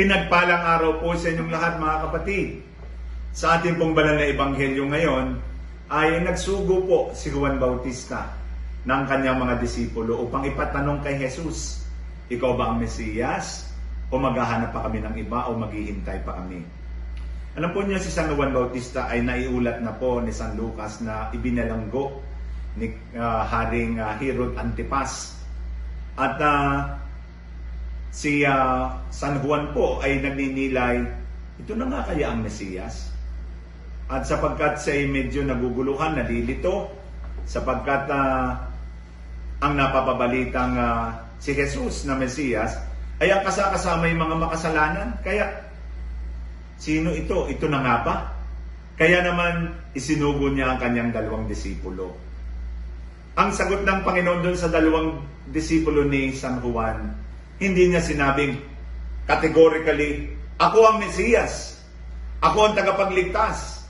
Pinagpalang araw po sa inyong lahat mga kapatid. Sa ating pong banal na ebanghelyo ngayon ay nagsugo po si Juan Bautista ng kanyang mga disipulo upang ipatanong kay Jesus, Ikaw ba ang Mesiyas? O maghahanap pa kami ng iba o maghihintay pa kami? Alam po niyo si San Juan Bautista ay naiulat na po ni San Lucas na ibinalanggo ni ah, Haring ah, Herod Antipas. At ah, si ah, San Juan po ay nagninilay, ito na nga kaya ang Mesiyas? At sapagkat siya ay medyo naguguluhan, nalilito, sapagkat ah, ang napapabalitang ah, si Jesus na Mesiyas ay ang kasakasama yung mga makasalanan. Kaya, sino ito? Ito na nga ba? Kaya naman, isinugo niya ang kanyang dalawang disipulo. Ang sagot ng Panginoon doon sa dalawang disipulo ni San Juan, hindi niya sinabing categorically, ako ang Mesiyas, ako ang tagapagligtas,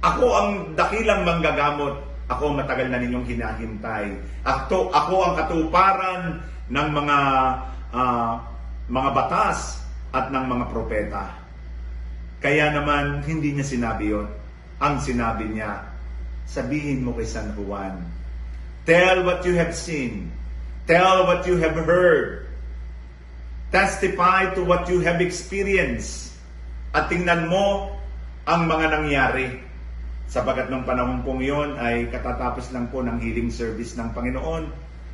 ako ang dakilang manggagamot, ako ang matagal na ninyong hinahintay, ako, ako ang katuparan ng mga ah, mga batas at ng mga propeta. Kaya naman, hindi niya sinabi yon. Ang sinabi niya, sabihin mo kay San Juan, Tell what you have seen. Tell what you have heard. Testify to what you have experienced. At tingnan mo ang mga nangyari. Sapagat nung panahon pong yon ay katatapos lang po ng healing service ng Panginoon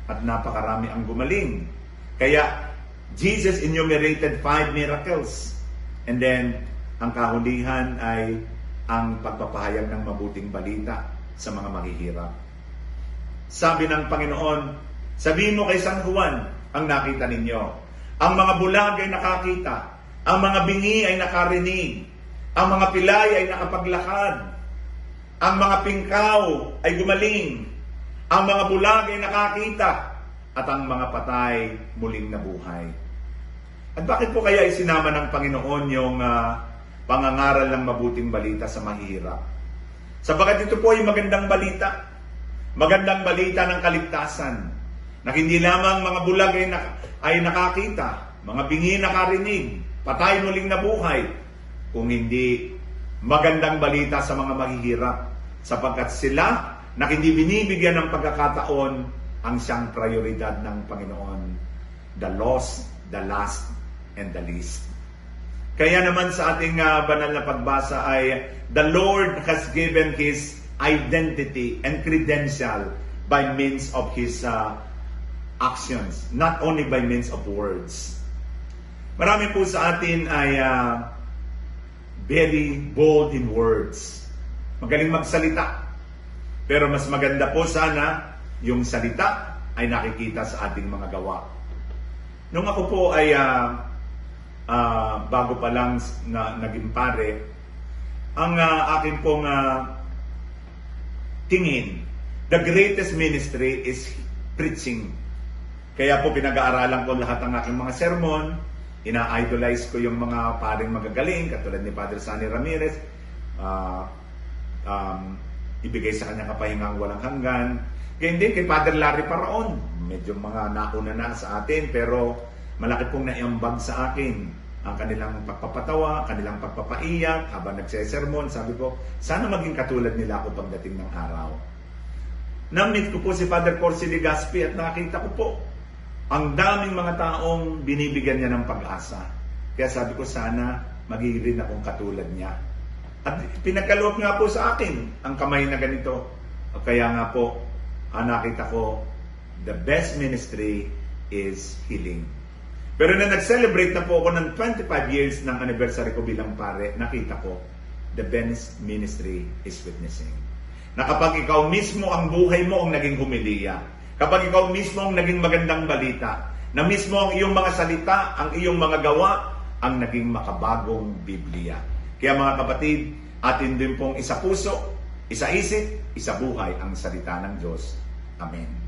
at napakarami ang gumaling. Kaya Jesus enumerated five miracles. And then, ang kahulihan ay ang pagpapahayag ng mabuting balita sa mga maghihirap. Sabi ng Panginoon, sabihin mo kay San Juan ang nakita ninyo. Ang mga bulag ay nakakita. Ang mga bingi ay nakarinig. Ang mga pilay ay nakapaglakad. Ang mga pingkaw ay gumaling. Ang mga bulag ay nakakita. At ang mga patay muling nabuhay. At bakit po kaya isinama ng Panginoon yung ah, pangangaral ng mabuting balita sa mahirap? Sapagat ito po ay magandang balita. Magandang balita ng kaligtasan. Na hindi lamang mga bulag ay, nak- ay nakakita, mga bingi nakarinig, patay muling nabuhay, kung hindi magandang balita sa mga mahihirap. Sapagkat sila na hindi binibigyan ng pagkakataon ang siyang prioridad ng Panginoon. The lost, the last, and the least. Kaya naman sa ating ah, banal na pagbasa ay the Lord has given His identity and credential by means of His ah, actions, not only by means of words. Marami po sa atin ay ah, very bold in words. Magaling magsalita. Pero mas maganda po sana yung salita ay nakikita sa ating mga gawa. Nung ako po ay ah, ah, bago pa lang na naging pare, ang ah, akin pong ah, tingin, the greatest ministry is preaching. Kaya po pinag-aaralan ko lahat ng aking mga sermon, ina-idolize ko yung mga paring magagaling, katulad ni Padre Sani Ramirez, ah, um, ibigay sa kanya kapahingang walang hanggan. Ganyan din kay Padre Larry Paraon, medyo mga nauna na sa atin, pero malaki pong naiambag sa akin ang kanilang pagpapatawa, kanilang pagpapaiyak, habang nagsesermon, sabi ko, sana maging katulad nila ako pagdating ng araw. Na-meet ko po si Father Corsi Legaspi at nakita ko po ang daming mga taong binibigyan niya ng pag-asa. Kaya sabi ko sana magiging rin akong katulad niya. At pinagkaloob nga po sa akin ang kamay na ganito. O Kaya nga po, ang nakita ko, the best ministry is healing. Pero na nag-celebrate na po ako ng 25 years ng anniversary ko bilang pare, nakita ko, the best ministry is witnessing. Na kapag ikaw mismo ang buhay mo ang naging humiliya, kapag ikaw mismo ang naging magandang balita, na mismo ang iyong mga salita, ang iyong mga gawa, ang naging makabagong Biblia. Kaya mga kapatid, atin din pong isa puso, isa isip, isa buhay ang salita ng Diyos. Amen.